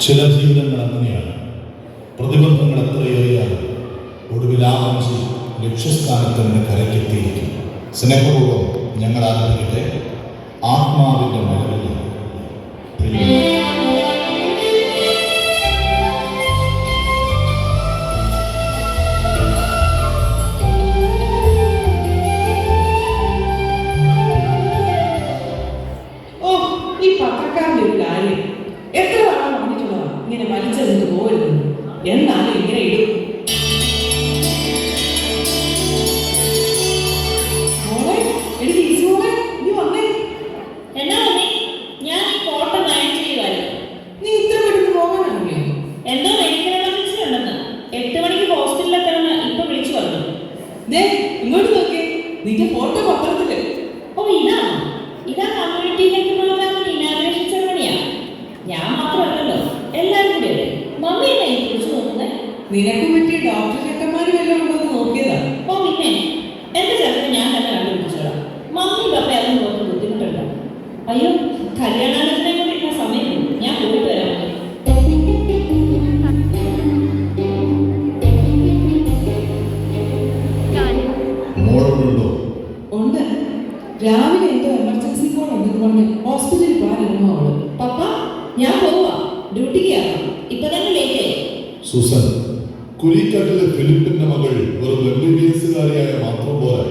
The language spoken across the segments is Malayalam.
ചില ജീവിതങ്ങൾ അങ്ങനെയാണ് പ്രതിബന്ധങ്ങൾ എത്രയേറിയാലും ഒടുവിൽ ആകാംക്ഷി ലക്ഷ്യസ്ഥാനത്ത് നിന്ന് കരക്കെത്തിയിരിക്കും സ്നേഹപൂർവം ഞങ്ങൾ ആരംഭിക്കട്ടെ ആത്മാവിന്റെ മഴവിൽ സമയം ഞാൻ പോയിട്ട് ഉണ്ട്. രാവിലെ എന്തോ എമർജൻസി കോൾ ഉണ്ടെന്ന് പറഞ്ഞ് ഹോസ്പിറ്റലിൽ പോകാനിരുന്നു അവൾ. പപ്പ ഞാൻ പോവാ. ഡ്യൂട്ടിക്ക് കയറണം ഇപ്പൊ തന്നെ ലേറ്റ് ആയി. സുസൻ കുരിക്കാട്ടിലെ ഫിലിപ്പിന്റെ മകൾ ഒരു എം ബി ബി എസുകാരിയായ മാത്രം പോലെ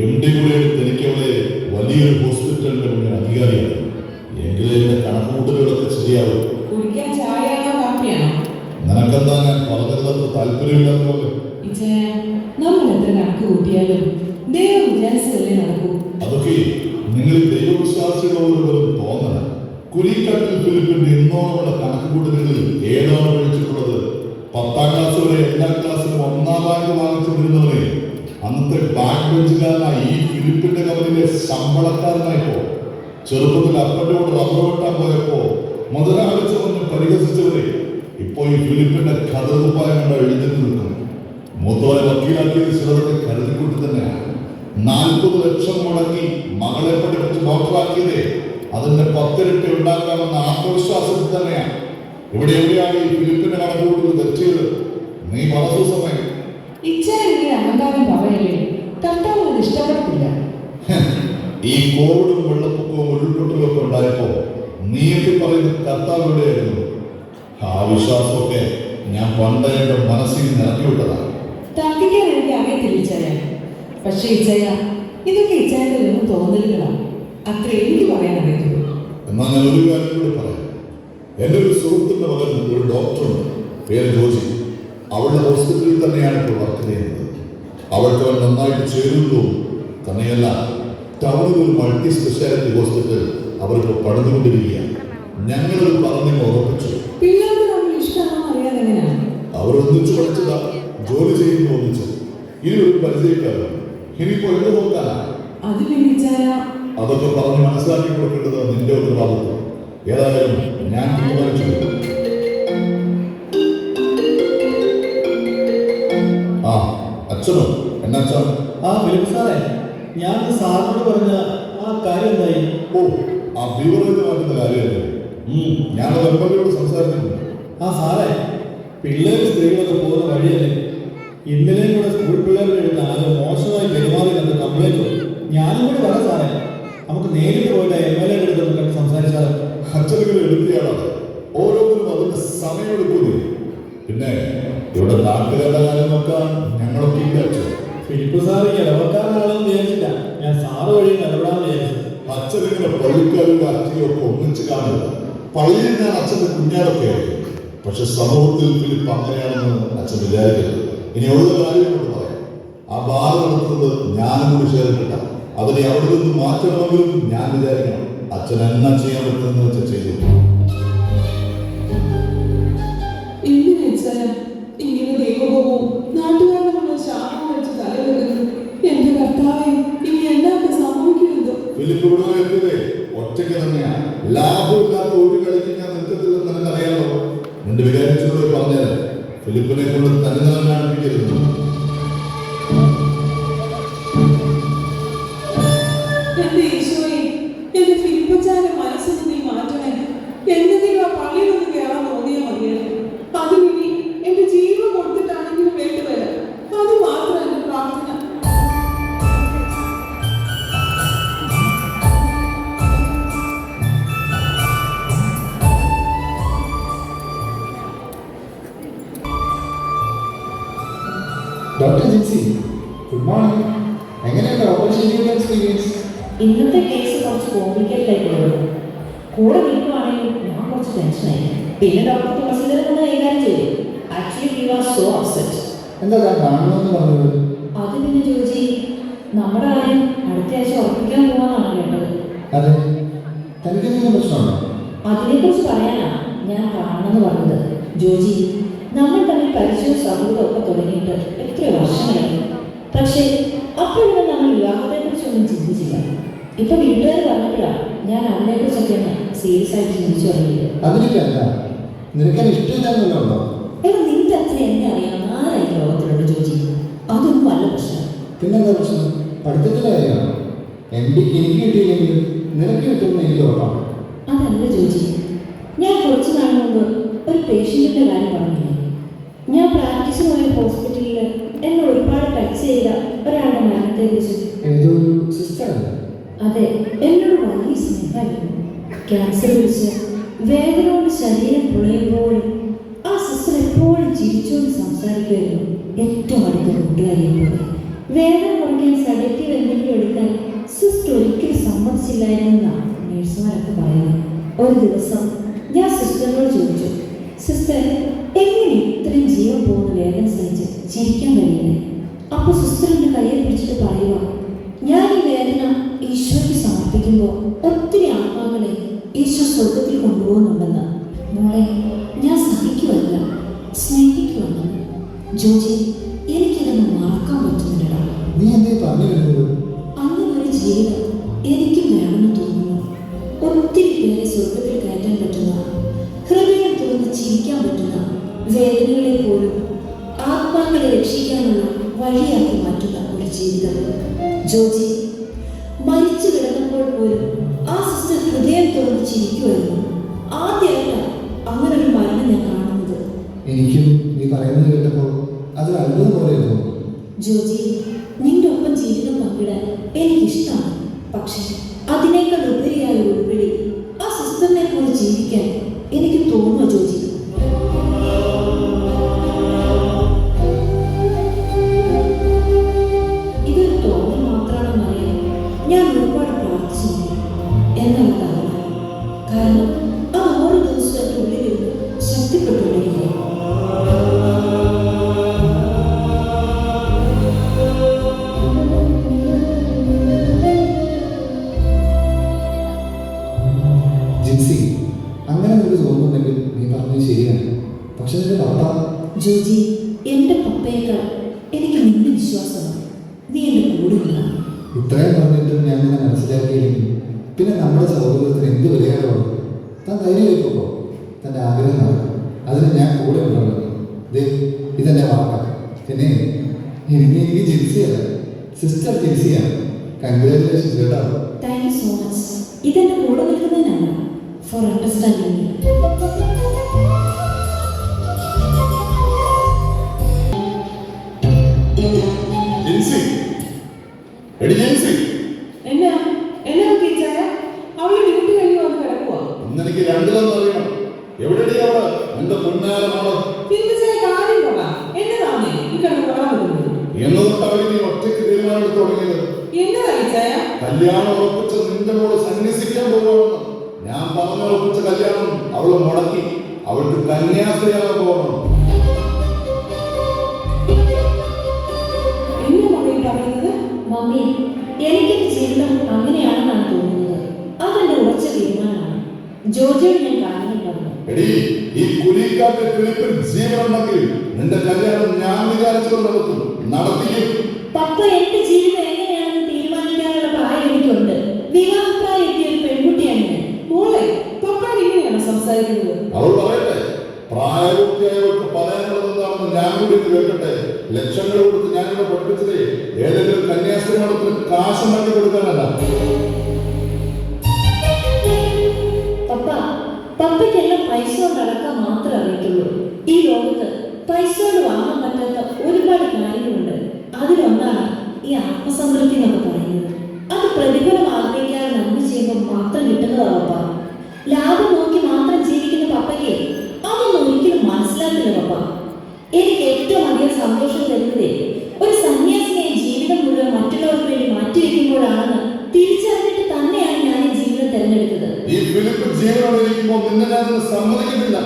എം ഡി കൂടെ എനിക്ക് അവളെ വലിയൊരു ഹോസ്പിറ്റലിന്റെ മുന്നിൽ അധികാരിയാണ് ഇച്ചേ നമ്മൾ എത്ര കണക്ക് കൂട്ടിയാലും ദൈവം വിചാരിച്ചതല്ലേ നടക്കൂ. അതൊക്കെ നിങ്ങൾ തോന്നല കുരിക്കാട്ടിൽ ഫിലിപ്പിന്റെ ഇന്നോളമുള്ള കണക്കുകൂട്ടലുകളിൽ ഏതാണ് വിളിച്ചിട്ടുള്ളത് പത്താം ക്ലാസ് വരെ എല്ലാ ക്ലാസ്സിലും ഒന്നാം റാങ്ക് വാങ്ങിച്ചുകൊണ്ടിരുന്നവരെ അന്നത്തെ ബാങ്ക് ബെഞ്ചുകാരനായി ഈ ഫിലിപ്പിന്റെ കമ്പനിയിലെ ശമ്പളക്കാരനായപ്പോ ചെറുപ്പത്തിൽ അപ്പന്റെ കൂടെ റബ്ബർ വെട്ടാൻ പോയപ്പോ മുതലാളിച്ചു വന്ന് പരിഹസിച്ചവരെ ഇപ്പോ ഈ ഫിലിപ്പിന്റെ കഥകുപ്പായം കൊണ്ട് എഴുതി നിൽക്കുന്നു മൂത്തോലെ വക്കീലാക്കിയത് ചിലതൊക്കെ കരുതിക്കൊണ്ട് തന്നെയാണ് നാൽപ്പത് ലക്ഷം മുടങ്ങി മകളെ പഠിപ്പിച്ച് ഡോക്ടറാക്കിയതേ. അതിന്റെ പത്തിരട്ടി ഉണ്ടാക്കാമെന്ന ആത്മവിശ്വാസത്തിൽ തന്നെയാണ്. ഇവിടെ എവിടെയാണ് ഈ ഫിലിപ്പിന്റെ കണക്കുകൂട്ടൽ തെറ്റിയത്. നീ പറഞ്ഞു സമയം. അഹങ്കാരം പറയല്ലേ? കർത്താവ് ഈ കോവിഡും വെള്ളപ്പൊക്കവും ഉരുൾപൊട്ടലും ഒക്കെ ഉണ്ടായപ്പോ നീയൊക്കെ പറയുന്നത് കർത്താവ് ഇവിടെയായിരുന്നു. ആ വിശ്വാസമൊക്കെ ഞാൻ പണ്ട് എന്റെ മനസ്സിൽ നിറക്കി വിട്ടതാണ് തർക്കിക്കാൻ എനിക്ക് അറിയത്തില്ല ഇച്ചയ. പക്ഷെ ഇച്ചയ ഇതൊക്കെ ഇച്ചായ വെറും തോന്നലുകളാണ്. അത്ര എനിക്ക് പറയാൻ അറിയത്തുള്ളൂ. എന്നാൽ ഞാൻ ഒരു കാര്യം കൂടി പറയാം. എന്റെ ഒരു സുഹൃത്തിന്റെ മകൻ ഒരു ഡോക്ടറുണ്ട്. പേര് ജോജി അവളുടെ ഹോസ്പിറ്റലിൽ തന്നെയാണ് ഇപ്പോൾ വർക്ക് ചെയ്യുന്നത്. അവൾക്ക് അവൻ നന്നായിട്ട് ചേരുന്നു തന്നെയല്ല ടൗണിൽ ഒരു മൾട്ടി സ്പെഷ്യാലിറ്റി ഹോസ്പിറ്റൽ അവർക്ക് പണിതുകൊണ്ടിരിക്കുകയാണ്. ഞങ്ങളത് പറഞ്ഞു ഉറപ്പിച്ചു. അവരൊന്നിച്ചു നമ്മൾ ജോലി ചെയ്യുന്നു ഒന്നിച്ച് ഇനി ഒരു പരിചയക്കാരൻ. ഇനിയിപ്പോ എന്ത് നോക്കാനാ അതൊക്കെ പറഞ്ഞ് മനസ്സിലാക്കി കൊടുക്കേണ്ടത് നിന്റെ ഉത്തരവാദിത്വം ഏതായാലും ഞാൻ തീരുമാനിച്ചു ആ അച്ഛനോ? എന്നാ ആ ഫിലിപ്പ് സാറേ. ഞാൻ സാറിനോട് പറഞ്ഞ ആ കാര്യം എന്തായി? ഓ ആ മാറ്റുന്ന കാര്യമല്ലേ. ഞാൻ എൽ സംസാരിച്ചിട്ടുണ്ട്. ആ സാറേ. പിള്ളേർ സ്ത്രീകളൊക്കെ പോകുന്ന വഴിയല്ലേ? ഇന്നലെയും കൂടെ സ്കൂൾ പിള്ളേരുടെ അടുത്ത് അത് മോശമായി പെരുമാറി കണ്ട് കൊടുത്തു ഞാനും കൂടി പറയാം സാറേ. നമുക്ക് നേരിട്ട് പോയിട്ട് എം എൽ എ എടുത്ത് കണ്ട് സംസാരിച്ചാലോ? ഹച്ചറുകൾ എടുത്തിയാളാണ്. ഓരോന്നിനും അതിന്റെ സമയമെടുക്കുന്നു പിന്നെ ഇവിടെ നാട്ടുകാരുടെ കാര്യം നോക്കാൻ ഞങ്ങളൊക്കെ അച്ഛൻ. ഫിലിപ്പ് സാർ ഈ ഇടവക്കാരനാണെന്ന് വിചാരിച്ചില്ല. ഞാൻ സാറ് വഴി ഇടപെടാന്ന് വിചാരിച്ചു. അച്ഛനിങ്ങനെ പള്ളിക്കാരുടെ അച്ഛനെയൊക്കെ ഒന്നിച്ച് കാണില്ല പള്ളിയിൽ ഞാൻ അച്ഛന്റെ കുഞ്ഞാടൊക്കെ ആയിരുന്നു പക്ഷെ സമൂഹത്തിൽ ഫിലിപ്പ് അങ്ങനെയാണെന്ന് അച്ഛൻ വിചാരിക്കരുത്. ഇനി ഒരു കാര്യം കൊണ്ട് പറയാം. ആ ബാധ നടത്തുന്നത് ഞാനും കൂടി ചേർന്നിട്ട അതിനെ അവിടെ നിന്ന് മാറ്റണമെങ്കിലും ഞാൻ വിചാരിക്കണം. അച്ഛൻ എന്നാ ചെയ്യാൻ പറ്റുമെന്ന് വെച്ചാൽ ചെയ്തു. ഇങ്ങനെ ഇച്ചായ ഇങ്ങനെ ദൈവകോപവും നാട്ടുകാരുടെ മുന്നിൽ ശാപം വെച്ച് തലവെക്കുന്നു എന്റെ കർത്താവെ ഇനി എന്നൊക്കെ സംഭവിക്കുമെന്തോ? ഫിലിപ്പ് ഇവിടെ എത്തിയതേ ഒറ്റയ്ക്ക് തന്നെയാണ് ലാഭമില്ലാത്ത ഒരു കളിക്ക് ഞാൻ നിൽക്കത്തില്ലെന്ന് നിനക്കറിയാമോ നിന്റെ പറഞ്ഞത് ഫിലിപ്പിനെ കൊണ്ട് തന്നെ കാണിപ്പിക്കരുത് എന്റെ ഈശോയെ എന്റെ ഫിലിപ്പച്ചാന്റെ മനസ്സിന് പിന്നെ ഡോക്ടർ തുളസിധരൻ ഒന്ന് കൈകാര്യം ചെയ്തു actually he was so upset എന്താ താൻ കാണണമെന്ന് പറഞ്ഞത്? അത് പിന്നെ ചോദിച്ചു നമ്മുടെ കാര്യം അടുത്ത ആഴ്ച ഉറപ്പിക്കാൻ പോവാന്നാണ് കേട്ടത്. അതെ. തനിക്ക് എന്തെങ്കിലും പ്രശ്നമുണ്ടോ? അതിനെക്കുറിച്ച് പറയാനാ ഞാൻ കാണണമെന്ന് പറഞ്ഞത്. ജോജി നമ്മൾ തമ്മിൽ പരിചയവും സൗഹൃദവും ഒക്കെ തുടങ്ങിയിട്ട് എത്ര വർഷങ്ങളായി? പക്ഷേ അപ്പോഴൊന്നും നമ്മൾ വിവാഹത്തെക്കുറിച്ചൊന്നും ചിന്തിച്ചില്ല. ഇപ്പൊ വീട്ടുകാർ പറഞ്ഞപ്പോഴാണ് ഞാൻ അതിനെക്കുറിച്ചൊക്കെ ഒന്ന് സീരിയസ് ആയിട്ട് ചിന്തിച്ചു തുടങ്ങിയത്. നിനക്കാൻ ഇഷ്ടമില്ലാന്നല്ലോ എടാ നിന്റെ അത്ര എന്നെ അറിയാം ആരായി ലോകത്തിലുണ്ട് ജോജി? അതൊന്നും വല്ല പ്രശ്നം. പിന്നെന്താ പ്രശ്നം? പഠിത്തത്തിലെ കാര്യമാണ്? എം ഡിക്ക് എനിക്ക് കിട്ടിയില്ലെങ്കിൽ നിനക്ക് കിട്ടുമെന്ന് എനിക്ക് ഉറപ്പാണ്. അതല്ല ജോജി. ഞാൻ കുറച്ച് നാൾ മുമ്പ് ഒരു പേഷ്യന്റിന്റെ കാര്യം പറഞ്ഞില്ലേ ഞാൻ പ്രാക്ടീസ് പോയ ഹോസ്പിറ്റലിൽ എന്നെ ഒരുപാട് ടച്ച് ചെയ്ത ഒരാളുടെ മരണത്തെ കുറിച്ച്. ഏതൊരു സിസ്റ്റർ അതെ എന്നോട് വലിയ സ്നേഹമായിരുന്നു. ക്യാൻസർ പിടിച്ച് വേദന കൊണ്ട് ശരീരം പുളയുമ്പോഴും ആ സിസ്റ്റർ എപ്പോഴും ചിരിച്ചുകൊണ്ട് സംസാരിക്കുമായിരുന്നു. ഏറ്റവും അടുത്ത കൂട്ടുകാരിയെ വേദന കുറയ്ക്കാൻ സഡക്റ്റീവ് എന്തെങ്കിലും എടുക്കാൻ സിസ്റ്റർ ഒരിക്കലും സമ്മതിച്ചില്ലായിരുന്നെന്നാണ് നേഴ്സുമാരൊക്കെ പറയുന്നത്. ഒരു ദിവസം ഞാൻ സിസ്റ്ററിനോട് ചോദിച്ചു സിസ്റ്റർ എങ്ങനെ ഇത്രയും ജീവൻ പോകുന്ന വേദന സഹിച്ച് ചിരിക്കാൻ കഴിയില്ലേ അപ്പോൾ സിസ്റ്ററിന്റെ കയ്യിൽ പിടിച്ചിട്ട് പറയുക ഞാൻ ഈ വേദന ആത്മാക്കളെ ഈശോ സ്വർഗത്തിൽ കൊണ്ടുപോകുന്നുണ്ടെന്ന്. മോളെ ഞാൻ സഹിക്കുമല്ല സ്നേഹിക്കുമെന്ന് ജോജി എനിക്കിതൊന്നും മറക്കാൻ പറ്റുന്നില്ല അങ്ങനെ ഒരു ജീവിതം എനിക്കും വേണമെന്ന് തോന്നുന്നു. ഒത്തിരി പേരെ സ്വർഗത്തിൽ കയറ്റാൻ പറ്റുന്ന ഹൃദയം തുറന്ന് ചിരിക്കാൻ പറ്റുന്ന വേദനകളെ പോലും ആത്മാക്കളെ രക്ഷിക്കാനുള്ള വഴിയാക്കി മാറ്റുന്ന ഒരു ജീവിതം. ജോജി ചിരിക്കുമായിരുന്നു. ആദ്യമായിട്ടാണ് അങ്ങനെ ഒരു മരണം ഞാൻ കാണുന്നത്. എനിക്കും നീ പറയുന്നത് കേട്ടപ്പോൾ അത് അത്ഭുതം പോലെ ജോജി പിന്നെ എനിക്ക് എനിക്ക് ജിൻസിയല്ല സിസ്റ്റർ ജിൻസിയാണ് കൺഗ്രാറ്റുലേഷൻസ് കേട്ടോ. താങ്ക് യു സോ മച്ച് ഇതെന്റെ കൂടെ നിൽക്കുന്നതിനാണ് ഫോർ അണ്ടർസ്റ്റാൻഡിങ് പറഞ്ഞു ഉറപ്പിച്ച കല്യാണം അവൾ മുടക്കി. അവൾക്ക് കന്യാസ്ത്രീയാകാൻ പോകണം. മമ്മി എനിക്ക് ജീവിതം അങ്ങനെയാണെന്നാണ് തോന്നുന്നത്. അതെന്റെ ഉറച്ച തീരുമാനമാണ്. ജോജിയോട് ഞാൻ കാര്യങ്ങൾ പറഞ്ഞു എടി ഈ കുലിക്കാറ്റ് കിളിപ്പിൽ ജീവനുണ്ടെങ്കിൽ നിന്റെ കല്യാണം ഞാൻ വിചാരിച്ചത് നടത്തും. നടത്തിക്കും. പപ്പ എന്റെ ജീവിതം ഞാൻ കേൾക്കട്ടെ? ലക്ഷങ്ങൾ കൊടുത്ത് ഞാനിവിടെ പഠിപ്പിച്ചതേ ഏതെങ്കിലും കന്യാസ്ത്രീ മഠത്തിന് കാശ് ഉണ്ടാക്കി കൊടുക്കാനല്ല. പപ്പ പപ്പയ്ക്കെല്ലാം പൈസ കൊണ്ട് അടക്കാൻ മാത്രമേ അറിയത്തുള്ളൂ. ഈ ലോകത്ത് പൈസ കൊണ്ട് വാങ്ങാൻ പറ്റാത്ത സമ്മതിക്കുന്നില്ല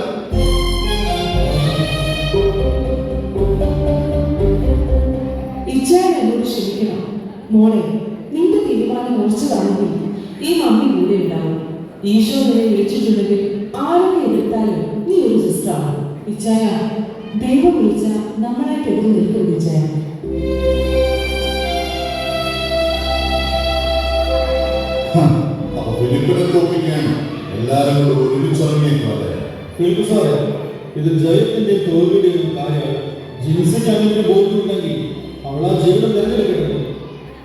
ഇച്ഛാൻ എന്നോട് ക്ഷമിക്കണം. മോളെ നിന്റെ തീരുമാനം ഉറച്ചതാണെങ്കിൽ ഈ മമ്മി കൂടെ ഉണ്ടാവും. ഈശോ നിന്നെ വിളിച്ചിട്ടുണ്ടെങ്കിൽ ആരെയും എടുത്താലും നീ ഒരു സിസ്റ്ററാണ്. ഇച്ഛായ ഇത് ജയത്തിന്റെ തോൽവിയുടെയും കാര്യമാണ്. ജിൻസിക്ക് അങ്ങനെ ബോധ്യമുണ്ടെങ്കിൽ അവൾ ആ ജീവിതം തിരഞ്ഞെടുക്കട്ടെ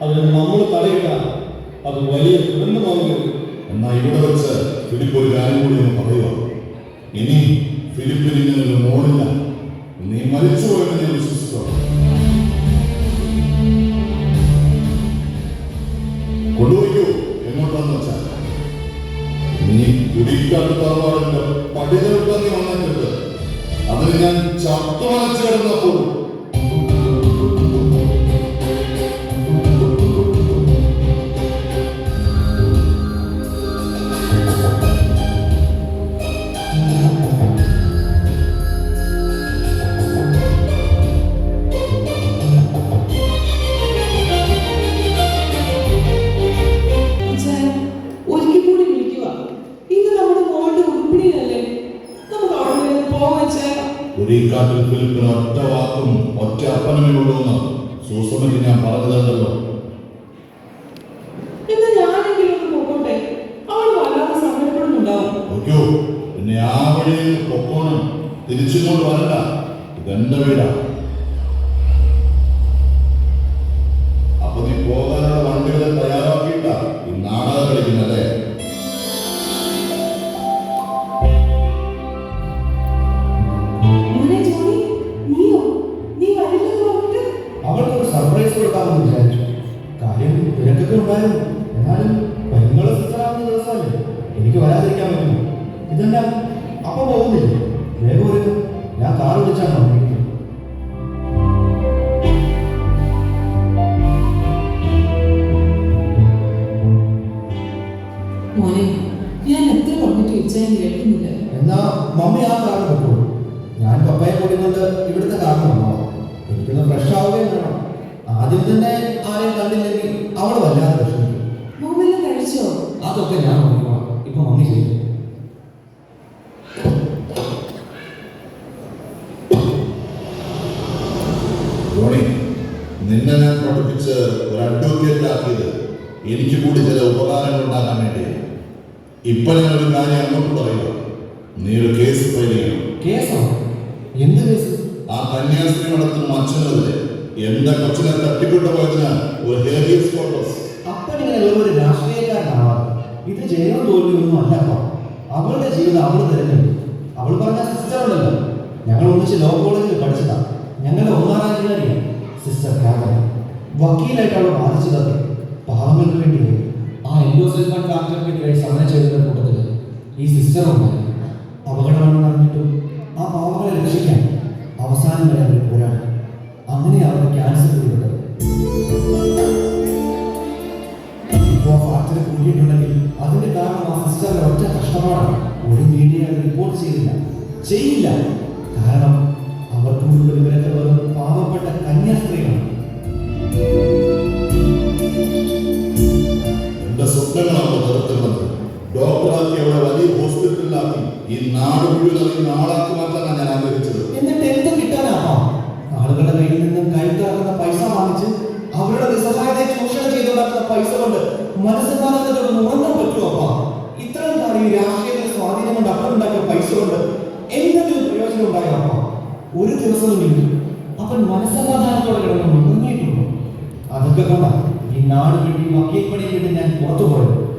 അതിന് നമ്മൾ തടയിട്ട അത് വലിയ ദുരന്തമാവുകയാണ്. എന്നാ ഇവിടെ വെച്ച് ഫിലിപ്പ് ഒരു കാര്യം കൂടി ഒന്ന് പറയുക. ഇനി ഫിലിപ്പിന് ഇങ്ങനെ ഒരു മോളില്ല. നീ മരിച്ചു പോയെന്ന് ഞാൻ വിശ്വസിച്ചോ ആ വഴിയിൽ പൊക്കോണം. തിരിച്ചുകൊണ്ട് വരണ്ട. ഇതെന്റെ വീടാ. അങ്ങോട്ട് പറയുക നീ ഒരു കേസ് ഫയൽ ചെയ്യണം കേസോ? എന്ത് കേസ്? ആ കന്യാസ്ത്രീ നടത്തുന്ന അച്ഛനല്ലേ എന്റെ കൊച്ചിനെ തട്ടിക്കൊണ്ടുപോയതിന് ഒരു ഹേബിയസ് കോർപ്പസ് അപ്പൻ ഇങ്ങനെ ഒരു രാഷ്ട്രീയക്കാരനാവാതെ ഇത് ജയവും തോൽവിയൊന്നും അല്ല അപ്പൊ. അവളുടെ ജീവിതം അവൾ തിരഞ്ഞെടുത്തു. അവൾ പറഞ്ഞ സിസ്റ്റർ ഉണ്ടല്ലോ. ഞങ്ങൾ ഒന്നിച്ച് ലോ കോളേജിൽ പഠിച്ചതാ. ഞങ്ങളുടെ ഒന്നാം റാങ്കുകാരിയാണ് സിസ്റ്റർ കാതൽ വക്കീലായിട്ട് അവൾ വാദിച്ചതൊക്കെ പാവങ്ങൾക്ക് വേണ്ടി. ആ എൻഡോസൽഫാൻ ഫാക്ടറിക്ക് വേണ്ടി സമരം ചെയ്തതിന്റെ കൂട്ടത്തിൽ. ഈ സിസ്റ്റർ ഉണ്ടായി അപകടമാണെന്ന് അറിഞ്ഞിട്ടും ആ പാവങ്ങളെ രക്ഷിക്കാൻ അവസാനം വരെ അവർ പോരാടി. അങ്ങനെ അവർ ക്യാൻസർ പിടിപെട്ടത് ഇപ്പോൾ ഫാക്ടറി കൂടിയിട്ടുണ്ടെങ്കിൽ അതിന്റെ കാരണം ആ സിസ്റ്ററിന്റെ ഒറ്റ കഷ്ടപ്പാടാണ്. ഒരു മീഡിയ റിപ്പോർട്ട് ചെയ്തില്ല. ചെയ്യില്ല. കാരണം അറിയുന്ന ആളാക്കി മാറ്റാനാണ് ഞാൻ ആഗ്രഹിച്ചത്. എന്നിട്ട് എന്ത് കിട്ടാനാ? ആളുകളുടെ കയ്യിൽ നിന്നും കഴുത്തിറക്കുന്ന പൈസ വാങ്ങിച്ച് അവരുടെ നിസ്സഹായതയെ ചൂഷണം ചെയ്തുണ്ടാക്കുന്ന പൈസ കൊണ്ട് മനസ്സമാധാനത്തോട് ഉറങ്ങാൻ പറ്റുമോ ഇത്രയും കാര്യം രാഷ്ട്രീയത്തിന് സ്വാധീനം കൊണ്ട് പൈസ കൊണ്ട് എന്തെങ്കിലും പ്രയോജനം ഒരു ദിവസം അപ്പൻ മനസ്സമാധാനത്തോടെ കിടന്ന് കൊണ്ടാ. ഈ നാട് വിട്ട് ഈ വക്കീൽ പണി വിട്ട് ഞാൻ പോയത്.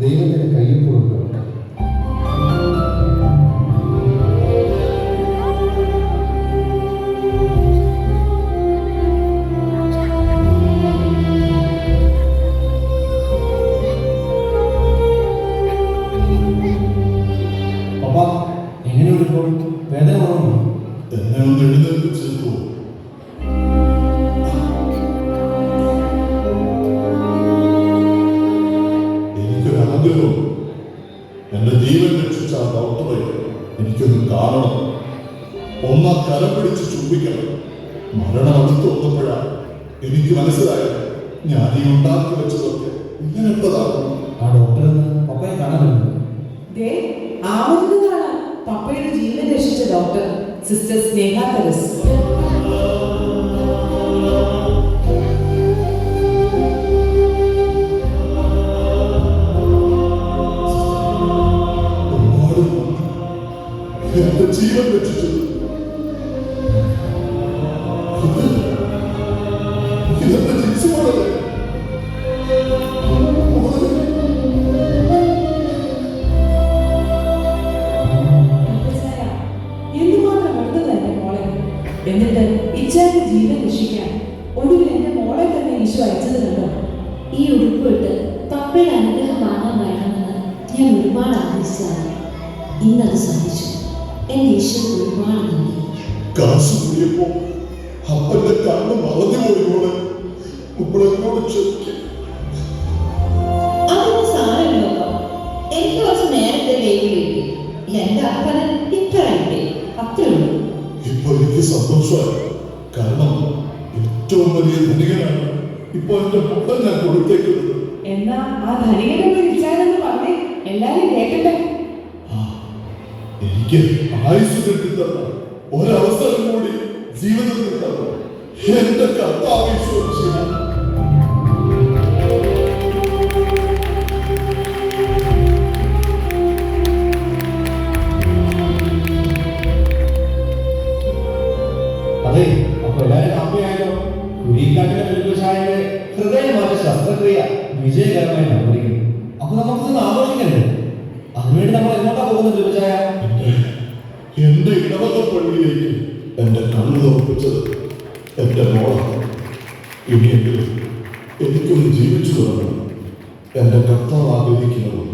ദൈവത്തിന്റെ കയ്യിൽ കൊടുക്കും ഒന്നാ കരം പിടിച്ച് ചുംബിക്കണം. മരണം അടുത്ത് വന്നപ്പോഴാണ് എനിക്ക് മനസ്സിലായത് ഞാൻ ഈ ഉണ്ടാക്കി വെച്ചതൊക്കെ ആ ഡോക്ടർ പപ്പയെ പപ്പയുടെ ജീവൻ രക്ഷിച്ച ഡോക്ടർ സിസ്റ്റർ സ്നേഹ തെരസ് ജീവൻ രക്ഷിച്ചത് കിട്ടി അത്രേ ഉള്ളൂ ഇപ്പൊ എനിക്ക് സന്തോഷമായി. കാരണം ഏറ്റവും വലിയ ധനികനാണ് ഇപ്പൊ എന്റെ മുട്ട ഞാൻ കൊടുത്തേക്കുന്നത്. എന്നാ ആ ധനികനെ ഇച്ചായെന്ന് പറഞ്ഞേ. എല്ലാരും കേക്കട്ടെ. ആ, എനിക്ക് ആയുസ് കിട്ടിത്തന്ന ഒരവസരം കൂടി ജീവിതത്തിൽ എന്റെ കർത്താവ് ശസ്ത്രക്രിയ വിജയകരമായി നടന്നിരിക്കുന്നു അപ്പൊ നമുക്കിതൊന്ന് ആഘോഷിക്കണ്ടേ അതിനുവേണ്ടി നമ്മൾ എങ്ങോട്ടാ പോകുന്നത് എന്റെ എന്റെ ഇടവക പള്ളിയിലേക്ക് എന്റെ കണ്ണു ഉറപ്പിച്ചത് എന്റെ മോളാണ്. ഇനിയെങ്കിലും എനിക്കൊന്ന് ജീവിച്ചു തുടങ്ങണം. എന്റെ കർത്താവ് ആഗ്രഹിക്കുന്നത്